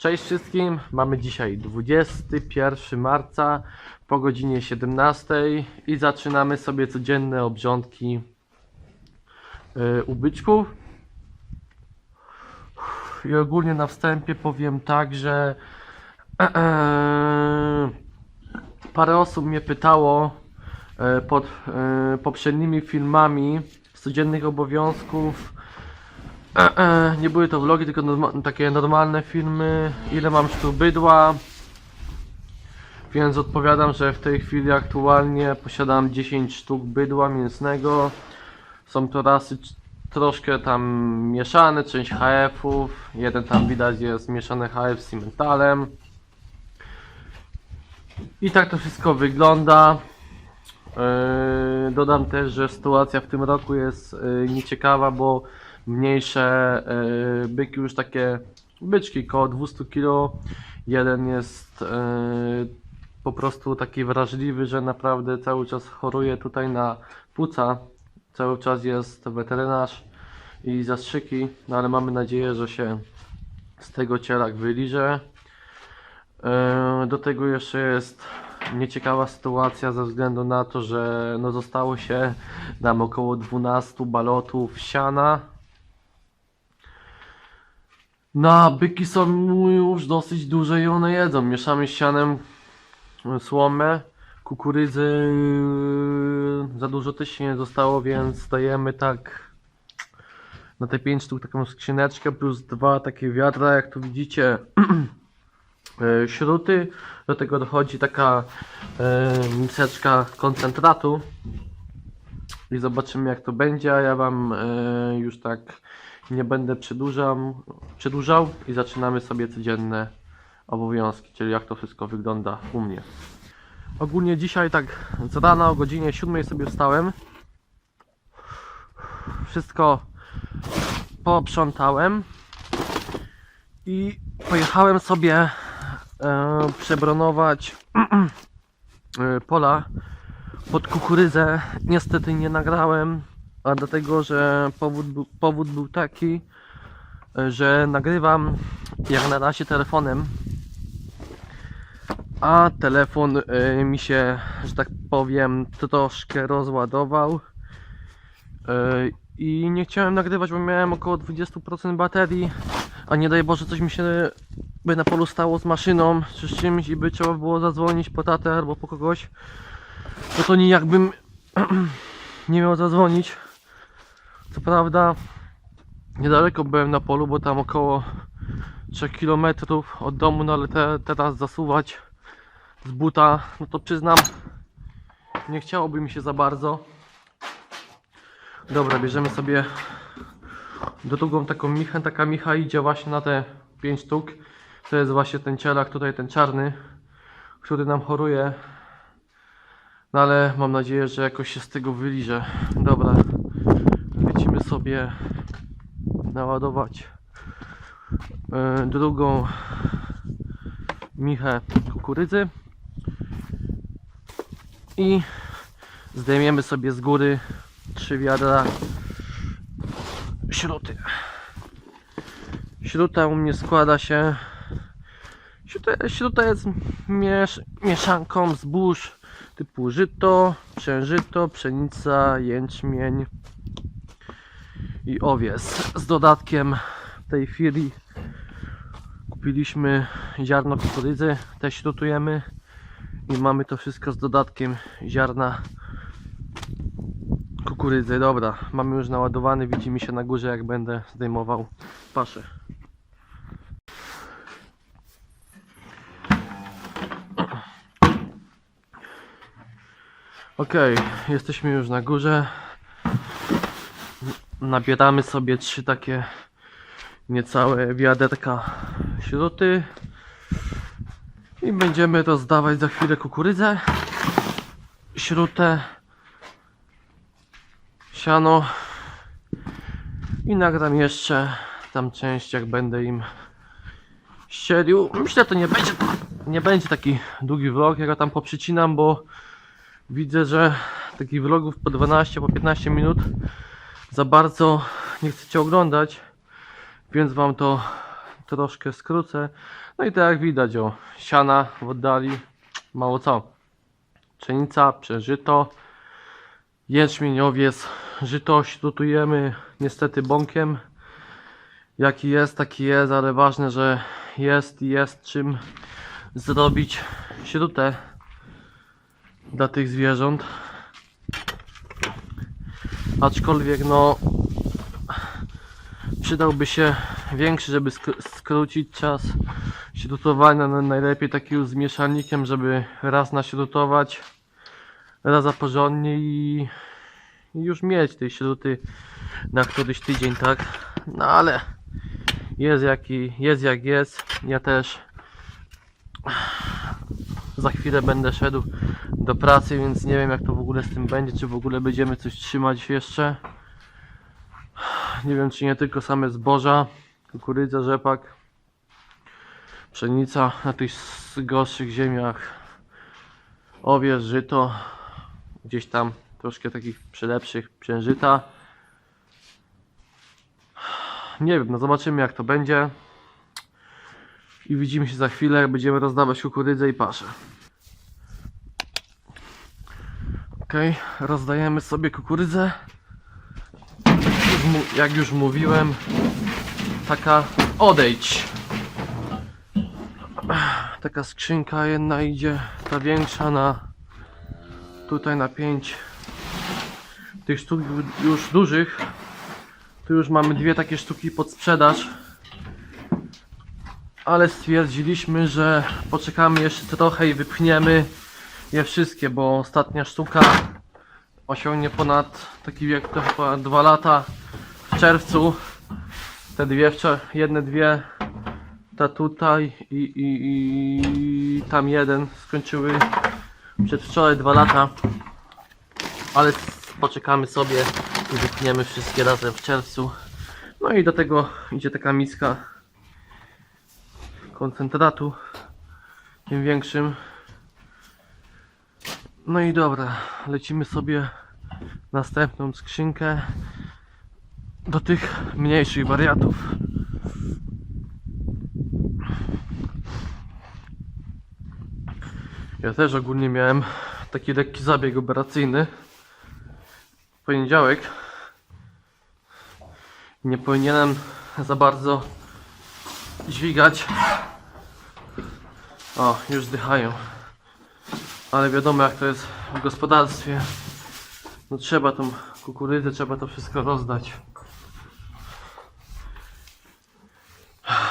Cześć wszystkim, mamy dzisiaj 21 marca po godzinie 17 i zaczynamy sobie codzienne obrządki yy, u byczków. I ogólnie na wstępie powiem tak, że parę osób mnie pytało e, pod e, poprzednimi filmami z codziennych obowiązków E, e, nie były to vlogi, tylko norma takie normalne filmy. Ile mam sztuk bydła? Więc odpowiadam, że w tej chwili aktualnie posiadam 10 sztuk bydła mięsnego. Są to rasy troszkę tam mieszane, część HF-ów. Jeden tam widać jest mieszany HF z cimentalem. I tak to wszystko wygląda. Yy, dodam też, że sytuacja w tym roku jest yy, nieciekawa, bo mniejsze yy, byki, już takie byczki koło 200 kg. Jeden jest yy, po prostu taki wrażliwy, że naprawdę cały czas choruje tutaj na płuca. Cały czas jest weterynarz i zastrzyki, no ale mamy nadzieję, że się z tego cielak wyliże. Yy, Do tego jeszcze jest nieciekawa sytuacja ze względu na to, że no zostało się nam około 12 balotów siana. No, byki są już dosyć duże i one jedzą. Mieszamy z sianem y, słomę, kukurydzy. y, Za dużo też się nie zostało, więc dajemy tak na te 5 sztuk taką skrzyneczkę plus dwa takie wiadra, jak tu widzicie. e, śruty. Do tego dochodzi taka e, miseczka koncentratu. I zobaczymy jak to będzie, a ja wam e, już tak nie będę przedłużał, przedłużał i zaczynamy sobie codzienne obowiązki, czyli jak to wszystko wygląda u mnie. Ogólnie dzisiaj tak z rana o godzinie 7 sobie wstałem. Wszystko poprzątałem i pojechałem sobie e, przebronować e, pola pod kukurydzę. Niestety nie nagrałem, a dlatego, że powód był, powód był taki, e, że nagrywam jak na razie telefonem, a telefon e, mi się, że tak powiem, troszkę rozładował. E, I nie chciałem nagrywać, bo miałem około 20% baterii, a nie daj Boże coś mi się by na polu stało z maszyną czy z czymś i by trzeba było zadzwonić po tatę albo po kogoś, no to nijak bym nie miał zadzwonić. Co prawda niedaleko byłem na polu, bo tam około 3 km od domu, no ale te, teraz zasuwać z buta, no to przyznam, nie chciałoby mi się za bardzo. Dobra, bierzemy sobie drugą taką michę. Taka micha idzie właśnie na te 5 sztuk. To jest właśnie ten cielak, tutaj ten czarny, który nam choruje. No ale mam nadzieję, że jakoś się z tego wyliże. Dobra, lecimy sobie naładować e, drugą michę kukurydzy i zdejmiemy sobie z góry trzy wiadra śruty. Śruta u mnie składa się. Śruta, śruta jest miesz, mieszanką zbóż typu żyto, przężyto, pszenica, jęczmień i owies. Z dodatkiem tej chwili kupiliśmy ziarno kukurydzy, też śrutujemy i mamy to wszystko z dodatkiem ziarna kukurydzy. Dobra, mamy już naładowany, widzi mi się na górze jak będę zdejmował paszę. Ok, jesteśmy już na górze. Nabieramy sobie trzy takie niecałe wiaderka śruty i będziemy rozdawać za chwilę kukurydzę, śrutę siano i nagram jeszcze tam część jak będę im ścielił. Myślę, to nie będzie, nie będzie taki długi vlog, ja tam poprzycinam, bo widzę, że takich vlogów po 12, po 15 minut za bardzo nie chcecie oglądać, więc wam to troszkę skrócę. No i tak jak widać, o, siana w oddali, mało co. Pszenica, przeżyto, jęczmień, owiec, żyto śrutujemy niestety bąkiem. Jaki jest, taki jest, ale ważne, że jest i jest czym zrobić śrutę dla tych zwierząt. Aczkolwiek no przydałby się większy, żeby sk- skrócić czas śrutowania. No, najlepiej taki już z mieszalnikiem, żeby raz naśrutować, raz za porządnie i już mieć tej śruty na któryś tydzień, tak? No ale jest jaki, jest jak jest. Ja też za chwilę będę szedł do pracy, więc nie wiem jak to w ogóle z tym będzie, czy w ogóle będziemy coś trzymać jeszcze. Nie wiem czy nie tylko same zboża, kukurydza, rzepak, pszenica na tych gorszych ziemiach, owiec, żyto, gdzieś tam troszkę takich przylepszych przężyta. Nie wiem, no zobaczymy jak to będzie. I widzimy się za chwilę, jak będziemy rozdawać kukurydzę i paszę. Ok, rozdajemy sobie kukurydzę. Jak już mówiłem, taka odejdź. Taka skrzynka jedna idzie, ta większa na tutaj na 5 tych sztuk już dużych. Tu już mamy dwie takie sztuki pod sprzedaż ale stwierdziliśmy, że poczekamy jeszcze trochę i wypchniemy je wszystkie, bo ostatnia sztuka osiągnie ponad taki wiek to chyba 2 lata w czerwcu. Te dwie, jedne dwie, ta tutaj i, i, i tam jeden skończyły przedwczoraj 2 lata, ale poczekamy sobie i wypchniemy wszystkie razem w czerwcu. No i do tego idzie taka miska koncentratu tym większym no i dobra lecimy sobie następną skrzynkę do tych mniejszych wariatów. Ja też ogólnie miałem taki lekki zabieg operacyjny. W poniedziałek. Nie powinienem za bardzo dźwigać. O, już zdychają. Ale wiadomo jak to jest w gospodarstwie. No trzeba tą kukurydzę, trzeba to wszystko rozdać.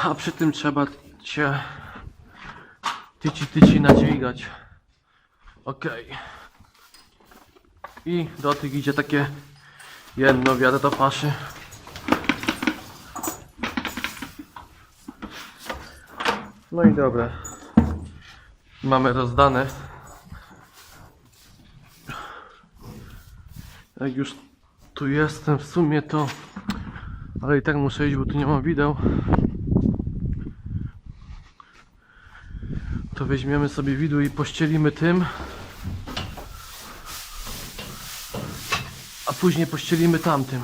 A przy tym trzeba się tyci tyci nadźwigać. Okej. I do tych idzie takie jedno wiadro do paszy. No i dobra. Mamy rozdane. Jak już tu jestem w sumie to... Ale i tak muszę iść, bo tu nie ma wideł. To weźmiemy sobie widły i pościelimy tym. A później pościelimy tamtym.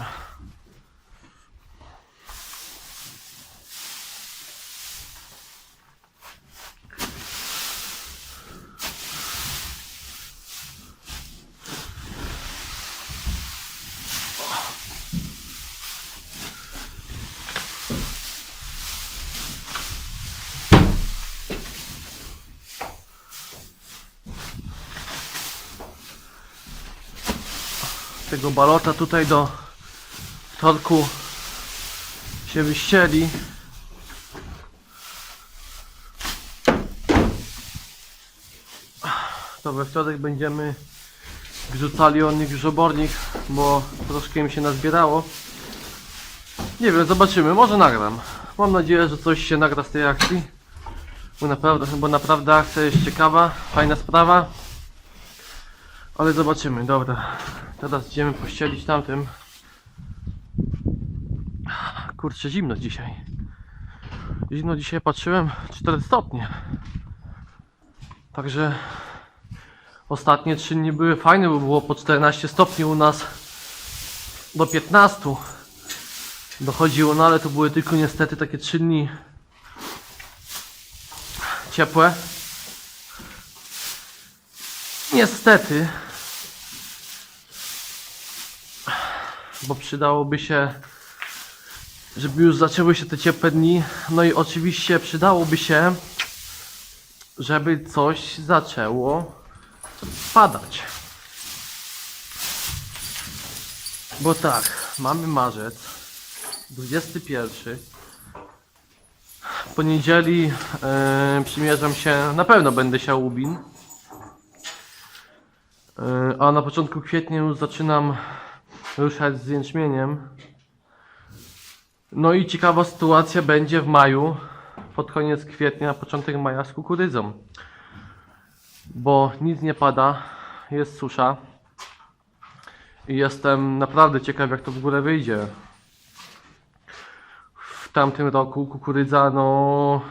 Tego balota tutaj do torku się wyścieli. To we wtorek będziemy wrzucali od nich już obornik, bo troszkę im się nazbierało. Nie wiem, zobaczymy, może nagram. Mam nadzieję, że coś się nagra z tej akcji. Bo naprawdę, bo naprawdę akcja jest ciekawa, fajna sprawa. Ale zobaczymy, dobra. Teraz idziemy pościelić tamtym. Kurczę, zimno dzisiaj. Zimno dzisiaj patrzyłem 4 stopnie. Także ostatnie 3 dni były fajne, bo było po 14 stopni u nas do 15 dochodziło, no ale to były tylko niestety takie 3 dni ciepłe. Niestety, bo przydałoby się, żeby już zaczęły się te ciepłe dni. No i oczywiście przydałoby się, żeby coś zaczęło padać. Bo tak, mamy marzec, 21. W poniedzieli e, przymierzam się, na pewno będę siał łubin. E, a na początku kwietnia już zaczynam ruszać z jęczmieniem. No i ciekawa sytuacja będzie w maju, pod koniec kwietnia, początek maja z kukurydzą. Bo nic nie pada, jest susza. I jestem naprawdę ciekaw jak to w górę wyjdzie. W tamtym roku kukurydza no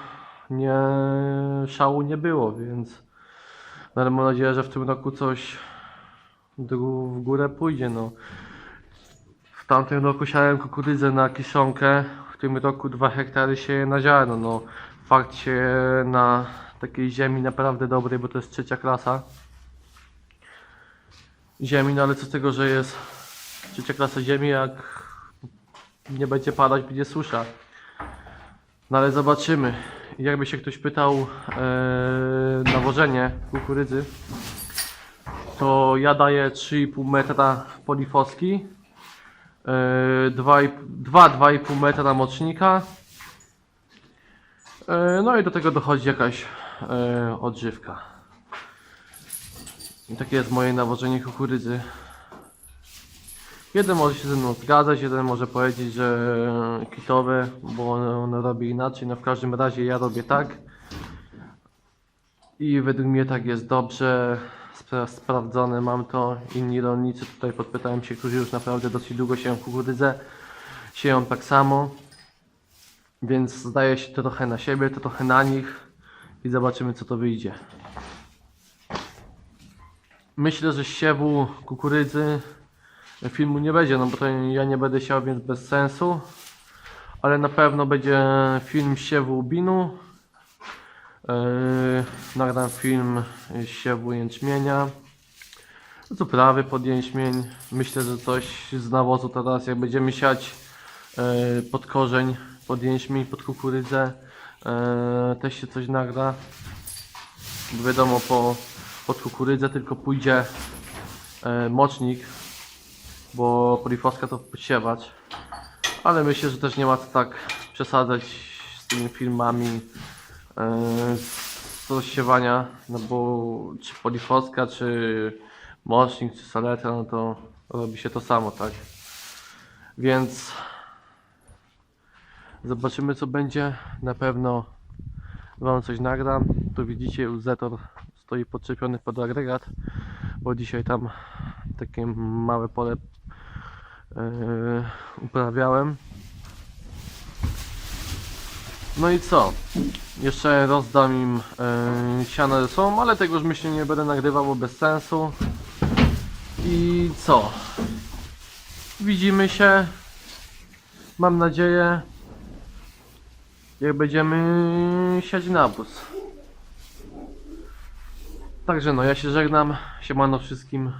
nie szału nie było, więc ale mam nadzieję, że w tym roku coś w górę pójdzie. No. W tamtym roku siałem kukurydzę na kiszonkę, w tym roku 2 hektary się na ziarno. No, fakt się na takiej ziemi naprawdę dobrej, bo to jest trzecia klasa ziemi, no ale co z tego, że jest trzecia klasa ziemi, jak nie będzie padać, będzie susza. No ale zobaczymy. Jakby się ktoś pytał e, nawożenie kukurydzy, to ja daję 3,5 metra polifoski, 2-2,5 metra mocznika, e, no i do tego dochodzi jakaś e, odżywka. I takie jest moje nawożenie kukurydzy. Jeden może się ze mną zgadzać, jeden może powiedzieć, że kitowe, bo ono, ono robi inaczej. No w każdym razie ja robię tak. I według mnie tak jest dobrze. Spra sprawdzone mam to. Inni rolnicy tutaj podpytałem się, którzy już naprawdę dosyć długo sieją kukurydzę. Sieją tak samo. Więc zdaje się to trochę na siebie, to trochę na nich. I zobaczymy co to wyjdzie. Myślę, że siewu kukurydzy filmu nie będzie, no bo to ja nie będę siał, więc bez sensu. Ale na pewno będzie film siewu binu. Yy, nagram film siewu jęczmienia. Z uprawy pod jęczmień. Myślę, że coś z nawozu teraz, jak będziemy siać yy, pod korzeń, pod jęczmień, pod kukurydzę, yy, też się coś nagra. Wiadomo, po, pod kukurydzę tylko pójdzie mocznik, bo polifoska to posiewać. Ale myślę, że też nie ma co tak przesadzać z tymi filmami e, z rozsiewania, no bo czy polifoska, czy mocznik, czy saletra, no to robi się to samo, tak? Więc zobaczymy co będzie. Na pewno Wam coś nagram. Tu widzicie już Zetor stoi podczepiony pod agregat, bo dzisiaj tam takie małe pole yy, uprawiałem. No i co? Jeszcze rozdam im yy, siano ze sobą, ale tego już myślę nie będę nagrywał, bo bez sensu. I co? Widzimy się. Mam nadzieję, jak będziemy siać nawóz. Także no, ja się żegnam. Siemano wszystkim.